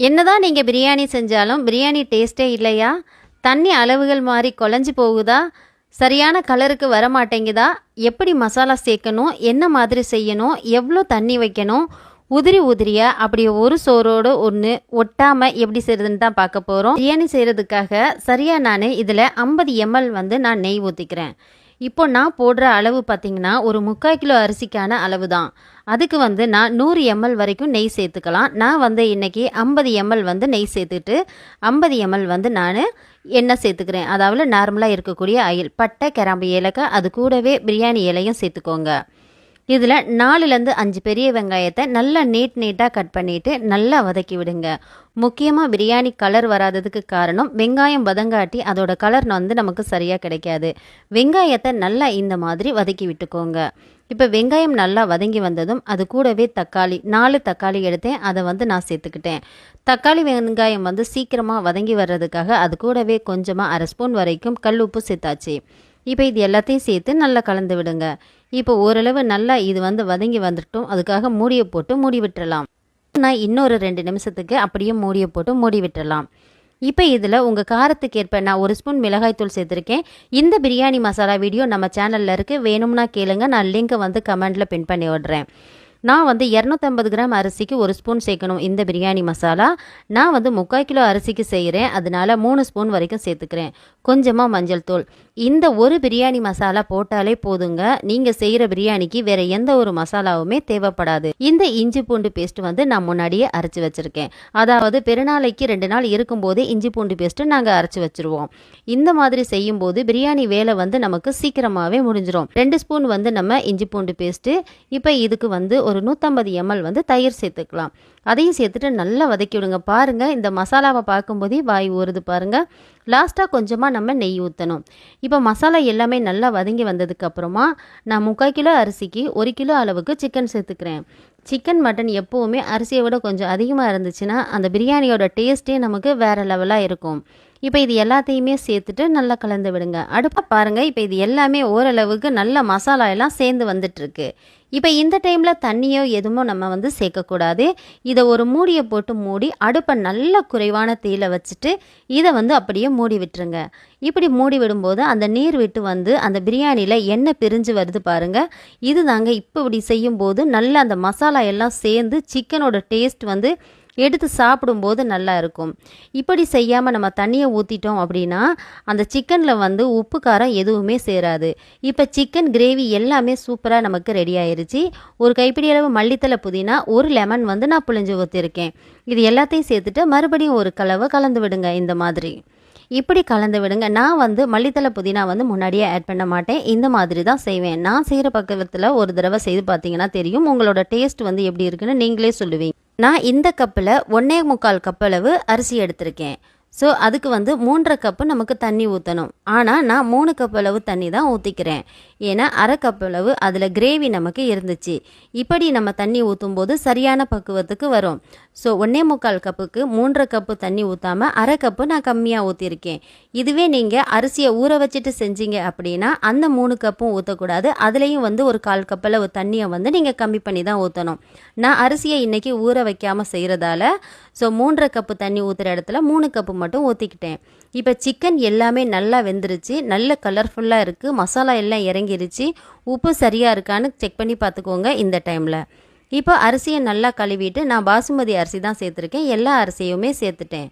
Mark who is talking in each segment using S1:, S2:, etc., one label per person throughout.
S1: என்னதான் நீங்கள் பிரியாணி செஞ்சாலும் பிரியாணி டேஸ்ட்டே இல்லையா? தண்ணி அளவுகள் மாறி குழஞ்சி போகுதா? சரியான கலருக்கு வர மாட்டேங்குதா? எப்படி மசாலா சேர்க்கணும்? என்ன மாதிரி செய்யணும்? எவ்வளோ தண்ணி வைக்கணும்? உதிரி உதிரியா? அப்படி ஒரு சோறோடு ஒன்று ஒட்டாமல் எப்படி செய்யறதுன்னு தான் பார்க்க போகிறோம் பிரியாணி செய்கிறதுக்காக சரியாக நான் இதில் ஐம்பது எம்எல் வந்து நான் நெய் ஊற்றிக்கிறேன் இப்போ நான் போடுற அளவு பார்த்தீங்கன்னா ஒரு முக்கால் கிலோ அரிசிக்கான அளவு தான் அதுக்கு வந்து நான் நூறு எம்எல் வரைக்கும் நெய் சேர்த்துக்கலாம். நான் வந்து இன்றைக்கி ஐம்பது எம்எல் வந்து நெய் சேர்த்துட்டு ஐம்பது எம்எல் வந்து நான் எண்ணெய் சேர்த்துக்கிறேன். அதாவது நார்மலாக இருக்கக்கூடிய ஆயில் பட்டை கிராம்பு ஏலக்காய் அது கூடவே பிரியாணி இலையும் சேர்த்துக்கோங்க. இதில் நாலுலேருந்து அஞ்சு பெரிய வெங்காயத்தை நல்லா நீட் நீட்டாக கட் பண்ணிவிட்டு நல்லா வதக்கி விடுங்க. முக்கியமாக பிரியாணி கலர் வராததுக்கு காரணம் வெங்காயம் வதங்காட்டி அதோட கலர் வந்து நமக்கு சரியாக கிடைக்காது. வெங்காயத்தை நல்லா இந்த மாதிரி வதக்கி விட்டுக்கோங்க. இப்போ வெங்காயம் நல்லா வதங்கி வந்ததும் அது கூடவே தக்காளி நாலு தக்காளி எடுத்தேன் அதை வந்து நான் சேர்த்துக்கிட்டேன். தக்காளி வெங்காயம் வந்து சீக்கிரமாக வதங்கி வர்றதுக்காக அது கூடவே கொஞ்சமாக அரை ஸ்பூன் வரைக்கும் கல் உப்பு சேர்த்தாச்சு. இப்போ இது எல்லாத்தையும் சேர்த்து நல்லா கலந்து விடுங்க. இப்போ ஓரளவு நல்லா இது வந்து வதங்கி வந்துட்டோம். அதுக்காக மூடியை போட்டு மூடி விட்டுறலாம். நான் இன்னொரு ரெண்டு நிமிஷத்துக்கு அப்படியே மூடியை போட்டு மூடி விட்டுறலாம். இப்போ இதில் உங்கள் காரத்துக்கு ஏற்ப நான் ஒரு ஸ்பூன் மிளகாய்த்தூள் சேர்த்துருக்கேன். இந்த பிரியாணி மசாலா வீடியோ நம்ம சேனலில் இருக்குது வேணும்னா கேளுங்க. நான் லிங்க்கை வந்து கமெண்டில் பின் பண்ணி விடுறேன். நான் வந்து இரநூத்தம்பது கிராம் அரிசிக்கு ஒரு ஸ்பூன் சேர்க்கணும் இந்த பிரியாணி மசாலா. நான் வந்து முக்கால் கிலோ அரிசிக்கு செய்கிறேன் அதனால மூணு ஸ்பூன் வரைக்கும் சேர்த்துக்கிறேன். கொஞ்சமாக மஞ்சள் தூள். இந்த ஒரு பிரியாணி மசாலா போட்டாலே போதுங்க. நீங்கள் செய்கிற பிரியாணிக்கு வேறு எந்த ஒரு மசாலாவுமே தேவைப்படாது. இந்த இஞ்சி பூண்டு பேஸ்ட் வந்து நான் முன்னாடியே அரைச்சி வச்சுருக்கேன். அதாவது பெருநாளைக்கு ரெண்டு நாள் இருக்கும்போது இஞ்சி பூண்டு பேஸ்ட்டு நாங்கள் அரைச்சி வச்சுருவோம். இந்த மாதிரி செய்யும்போது பிரியாணி வேலை வந்து நமக்கு சீக்கிரமாகவே முடிஞ்சிடும் ரெண்டு ஸ்பூன் வந்து நம்ம இஞ்சி பூண்டு பேஸ்ட்டு. இப்போ இதுக்கு வந்து ஒரு ஒரு நூற்றம்பது எம்எல் வந்து தயிர் சேர்த்துக்கலாம். அதையும் சேர்த்துட்டு நல்லா வதக்கி விடுங்க. பாருங்கள் இந்த மசாலாவை பார்க்கும்போதே வாய் ஊறுது பாருங்கள் லாஸ்ட்டாக கொஞ்சமாக நம்ம நெய் ஊற்றணும் இப்போ மசாலா எல்லாமே நல்லா வதங்கி வந்ததுக்கப்புறமா நான் முக்கால் கிலோ அரிசிக்கு ஒரு கிலோ அளவுக்கு சிக்கன் சேர்த்துக்கிறேன். சிக்கன் மட்டன் எப்போவுமே அரிசியை விட கொஞ்சம் அதிகமாக இருந்துச்சுன்னா அந்த பிரியாணியோட டேஸ்ட்டே நமக்கு வேறு லெவலாக இருக்கும். இப்போ இது எல்லாத்தையுமே சேர்த்துட்டு நல்லா கலந்து விடுங்க. அடுப்பாக பாருங்கள் இப்போ இது எல்லாமே ஓரளவுக்கு நல்ல மசாலா எல்லாம் சேர்ந்து வந்துட்டுருக்கு இப்போ இந்த டைமில் தண்ணியோ எதுவும் நம்ம வந்து சேர்க்கக்கூடாது. இதை ஒரு மூடியை போட்டு மூடி அடுப்பை நல்ல குறைவான தீயில வச்சுட்டு இதை வந்து அப்படியே மூடி விட்டுருங்க. இப்படி மூடி விடும்போது அந்த நீர் விட்டு வந்து அந்த பிரியாணியில் எண்ணெய் பிரிஞ்சு வருது பாருங்கள் இது தாங்க இப்போ இப்படி செய்யும்போது நல்ல அந்த மசாலா எல்லாம் சேர்ந்து சிக்கனோட டேஸ்ட் வந்து எடுத்து சாப்பிடும்போது நல்லா இருக்கும். இப்படி செய்யாமல் நம்ம தண்ணியை ஊற்றிட்டோம் அப்படின்னா அந்த சிக்கனில் வந்து உப்பு காரம் எதுவுமே சேராது. இப்போ சிக்கன் கிரேவி எல்லாமே சூப்பராக நமக்கு ரெடி ஆயிருச்சு. ஒரு கைப்பிடி அளவு மல்லித்தலை புதினா ஒரு லெமன் வந்து நான் புளிஞ்சு ஊற்றிருக்கேன் இது எல்லாத்தையும் சேர்த்துட்டு மறுபடியும் ஒரு கலவை கலந்து விடுங்க இந்த மாதிரி. இப்படி கலந்து விடுங்க. நான் வந்து மல்லித்தலை புதினா வந்து முன்னாடியே ஆட் பண்ண மாட்டேன். இந்த மாதிரி தான் செய்வேன். நான் செய்கிற பக்கத்தில் ஒரு தடவை செய்து பார்த்தீங்கன்னா தெரியும். உங்களோட டேஸ்ட் வந்து எப்படி இருக்குன்னு நீங்களே சொல்லுவீங்க. நான் இந்த கப்பில் ஒன்றே முக்கால் கப்பளவு அரிசி எடுத்திருக்கேன். ஸோ அதுக்கு வந்து மூன்றரை கப்பு நமக்கு தண்ணி ஊற்றணும் ஆனால் நான் மூணு கப் அளவு தண்ணி தான் ஊற்றிக்கிறேன் ஏன்னா அரை கப் அளவு அதில் கிரேவி நமக்கு இருந்துச்சு. இப்படி நம்ம தண்ணி ஊற்றும் போது சரியான பக்குவத்துக்கு வரும். ஸோ ஒன்றே முக்கால் கப்புக்கு மூன்றரை கப்பு தண்ணி ஊற்றாமல் அரை கப்பு நான் கம்மியாக ஊற்றிருக்கேன் இதுவே நீங்கள் அரிசியை ஊற வச்சுட்டு செஞ்சீங்க அப்படின்னா அந்த மூணு கப்பும் ஊற்றக்கூடாது அதுலேயும் வந்து ஒரு கால் கப் அளவு தண்ணியை வந்து நீங்கள் கம்மி பண்ணி தான் ஊற்றணும் நான் அரிசியை இன்றைக்கி ஊற வைக்காமல் செய்கிறதால ஸோ மூன்றரை கப்பு தண்ணி ஊற்றுற இடத்துல மூணு கப்பு மட்டும் ஊற்றிக்கிட்டேன் இப்போ சிக்கன் எல்லாமே நல்லா வெந்துருச்சு. நல்ல கலர்ஃபுல்லாக இருக்குது மசாலா எல்லாம் இறங்கிருச்சு. உப்பு சரியாக இருக்கான்னு செக் பண்ணி பார்த்துக்கோங்க இந்த டைமில் இப்போ அரிசியை நல்லா கழுவிட்டு நான் பாசுமதி அரிசி தான் சேர்த்துருக்கேன். எல்லா அரிசியுமே சேர்த்துட்டேன்.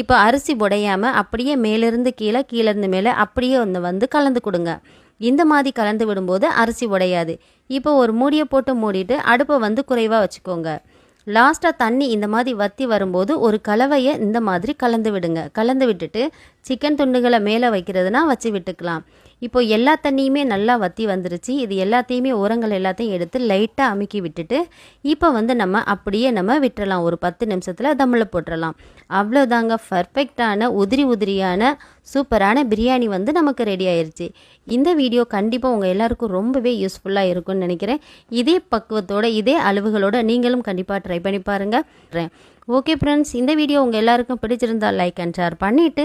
S1: இப்போ அரிசி உடையாமல் அப்படியே மேலேருந்து கீழே கீழேருந்து மேலே அப்படியே வந்து வந்து கலந்து கொடுங்க. இந்த மாதிரி கலந்து விடும்போது அரிசி உடையாது. இப்போ ஒரு மூடியை போட்டு மூடிட்டு அடுப்பை வந்து குறைவாக வச்சுக்கோங்க. லாஸ்ட்டாக தண்ணி இந்த மாதிரி வற்றி வரும்போது ஒரு கலவையை இந்த மாதிரி கலந்து விடுங்க. கலந்து விட்டுட்டு சிக்கன் துண்டுகளை மேலே வைக்கிறதுனா வச்சு விட்டுக்கலாம். இப்போ எல்லா தண்ணியுமே நல்லா வற்றி வந்துருச்சு. இது எல்லாத்தையுமே உரங்கள் எல்லாத்தையும் எடுத்து லைட்டாக அமுக்கி விட்டுட்டு இப்போ வந்து நம்ம அப்படியே நம்ம விட்டுறலாம். ஒரு பத்து நிமிஷத்தில் தம்மில் போட்டுடலாம் அவ்வளோதாங்க பர்ஃபெக்டான உதிரி உதிரியான சூப்பரான பிரியாணி வந்து நமக்கு ரெடி ஆயிடுச்சு இந்த வீடியோ கண்டிப்பாக உங்கள் எல்லாருக்கும் ரொம்பவே யூஸ்ஃபுல்லாக இருக்கும்னு நினைக்கிறேன். இதே பக்குவத்தோட இதே அளவுகளோட நீங்களும் கண்டிப்பாக ட்ரை பண்ணி பாருங்கள் ஓகே ஃப்ரெண்ட்ஸ் இந்த வீடியோ உங்கள் எல்லாருக்கும் பிடிச்சிருந்தா லைக் அண்ட் ஷேர் பண்ணிவிட்டு